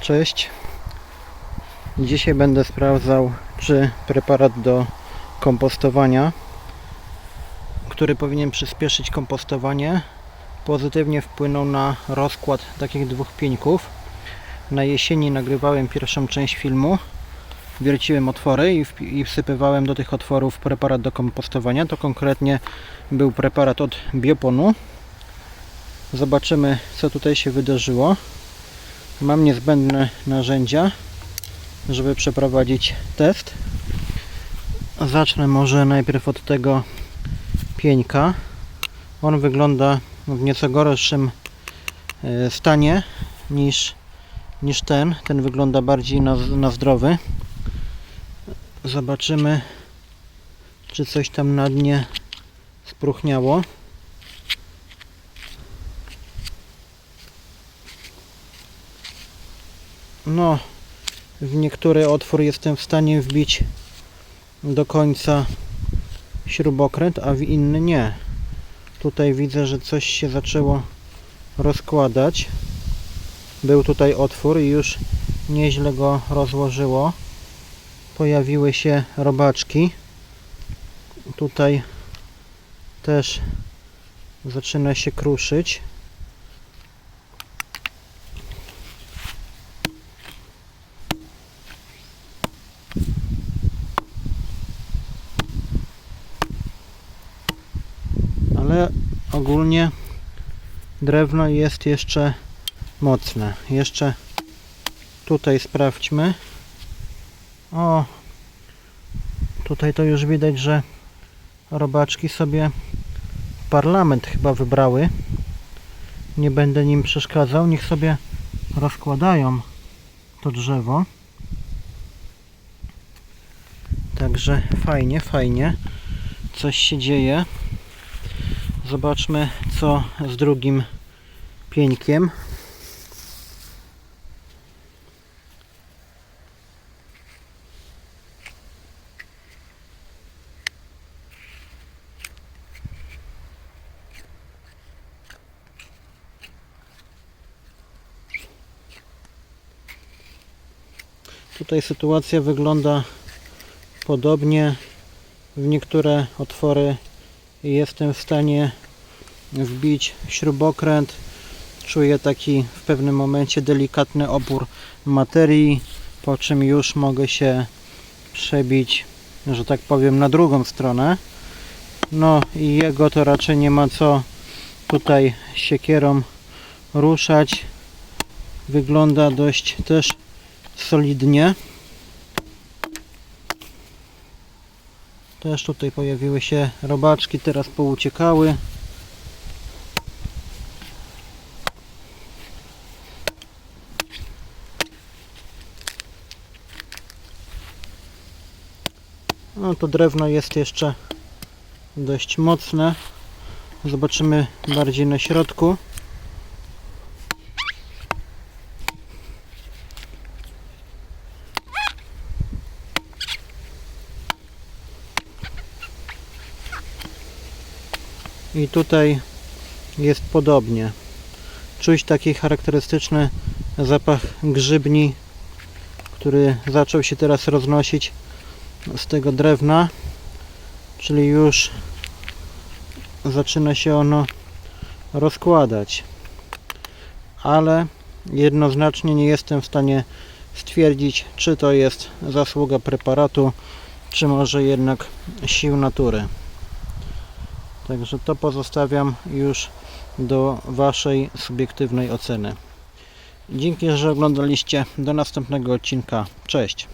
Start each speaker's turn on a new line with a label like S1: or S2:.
S1: Cześć. Dzisiaj będę sprawdzał, czy preparat do kompostowania, który powinien przyspieszyć kompostowanie, pozytywnie wpłynął na rozkład takich dwóch pieńków. Na jesieni nagrywałem pierwszą część filmu. Wierciłem otwory i, i wsypywałem do tych otworów preparat do kompostowania. To konkretnie był preparat od Bioponu. Zobaczymy, co tutaj się wydarzyło. Mam niezbędne narzędzia, żeby przeprowadzić test. Zacznę może najpierw od tego pieńka. On wygląda w nieco gorszym e, stanie niż, niż ten. Ten wygląda bardziej na, na zdrowy. Zobaczymy, czy coś tam na dnie spróchniało. No, w niektóry otwór jestem w stanie wbić do końca śrubokręt, a w inny nie. Tutaj widzę, że coś się zaczęło rozkładać. Był tutaj otwór i już nieźle go rozłożyło. Pojawiły się robaczki. Tutaj też zaczyna się kruszyć. Ogólnie drewno jest jeszcze mocne. Jeszcze tutaj sprawdźmy. O, tutaj to już widać, że robaczki sobie parlament chyba wybrały. Nie będę nim przeszkadzał. Niech sobie rozkładają to drzewo. Także fajnie, fajnie. Coś się dzieje. Zobaczmy co z drugim pieńkiem. Tutaj sytuacja wygląda podobnie. W niektóre otwory jestem w stanie wbić śrubokręt. Czuję taki w pewnym momencie delikatny opór materii, po czym już mogę się przebić, że tak powiem, na drugą stronę. No i jego to raczej nie ma co tutaj siekierą ruszać. Wygląda dość też solidnie. Też tutaj pojawiły się robaczki, teraz pouciekały. No to drewno jest jeszcze dość mocne. Zobaczymy bardziej na środku. I tutaj jest podobnie. Czuć taki charakterystyczny zapach grzybni, który zaczął się teraz roznosić z tego drewna, czyli już zaczyna się ono rozkładać. Ale jednoznacznie nie jestem w stanie stwierdzić, czy to jest zasługa preparatu, czy może jednak sił natury. Także to pozostawiam już do Waszej subiektywnej oceny. Dzięki, że oglądaliście. Do następnego odcinka. Cześć.